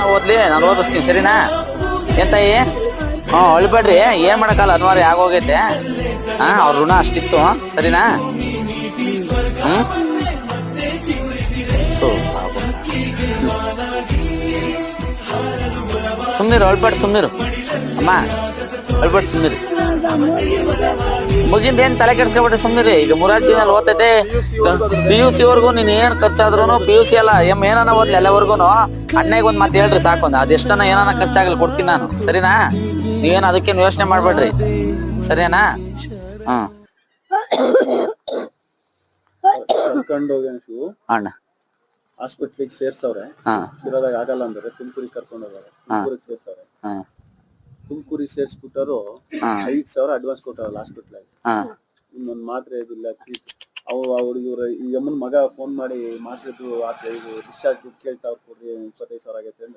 ಜೀವನ ಓದ್ಲಿ, ನಾನು ಓದಿಸ್ತೀನಿ, ಸರಿನಾ? ಏನ್ ತಾಯಿ? ಹ್ಞೂ, ಅಳ್ಬೇಡ್ರಿ. ಏನ್ ಮಾಡೋಕ್ಕಲ್ಲ? ಅನಿವಾರ್ಯ ಆಗೋಗೈತೆ. ಹಾಂ, ಅವ್ರ ಋಣ ಅಷ್ಟಿತ್ತು. ಸರಿನಾ? ಹ್ಮ್ ಸುಮ್ನಿರು, ಅಳ್ಬೇಡ ಸುಮ್ನಿರು. ಅಮ್ಮ, ಅಳ್ಬೇಡ ಸುಮ್ನಿರು. ಮುಗಿಂದ ಏನ್ ತಲೆ ಕೆಡ್ಸ್ಕೊಬೇಡ್ರಿ ಸುಮ್ನಿರಿ. ಈಗ ದಿನ ಓದ್ತೈತೆ. ಪಿ ಯು ಸಿ ವರ್ಗು ನೀನ್ ಏನ್ ಖರ್ಚಾದ್ರು ಪಿ ಯು ಸಿ ಅಲ್ಲ. ಎಂ ಏನಾನ ಓದ್ಲಿ ಎಲ್ಲವರ್ಗು ಅಣ್ಣಗೆ ಒಂದ್ ಮಾತು ಹೇಳ್ರಿ ಸಾಕೊಂದ್ ಅದೆಷ್ಟನ ಏನಾನ ಖರ್ಚಾಗಲಿ ಕೊಡ್ತೀನಿ ನಾನು. ಸರಿನಾ? ನೀವೇನು ಅದಕ್ಕೇನು ಯೋಚನೆ ಮಾಡ್ಬೇಡ್ರಿ. ಸರಿನಾ ಶಿವು ಅಣ್ಣ. ಹಾಸ್ಪಿಟ್ಲಿಗೆ ಸೇರ್ಸವ್ರೆ. ಹಾ. ಶಿರೋದಾಗ ಆಗಲ್ಲ ಅಂದ್ರೆ ತುಮಕೂರಿಗೆ ಕರ್ಕೊಂಡು ಹೋಗ್ರೆ ತುಮಕೂರಿಗೆ ಸೇರ್ಸವ್ರೆ. ಹಾ. ತುಮಕೂರಿಗೆ ಸೇರಿಸ್ಬಿಟ್ಟರು. ಐದ್ ಸಾವಿರ ಅಡ್ವಾನ್ಸ್ ಕೊಟ್ಟಾರಲ್ಲ ಹಾಸ್ಪಿಟ್ಲ್ ಇನ್ನೊಂದು ಮಾತ್ರೆ ಇದಿಲ್ಲ ಅವು ಅವ್ರ ಇವ್ರ ಈ ಅಮ್ಮನ ಮಗ ಫೋನ್ ಮಾಡಿ ಮಾತ್ರೆದು ಆತ ಇದು ಡಿಸ್ಚಾರ್ಜ್ ದುಡ್ಡು ಕೇಳ್ತಾ ಅವ್ರು ಕೊಡ್ರಿ ಇಪ್ಪತ್ತೈದು ಸಾವಿರ ಆಗೈತೆ ಅಂದ್ರೆ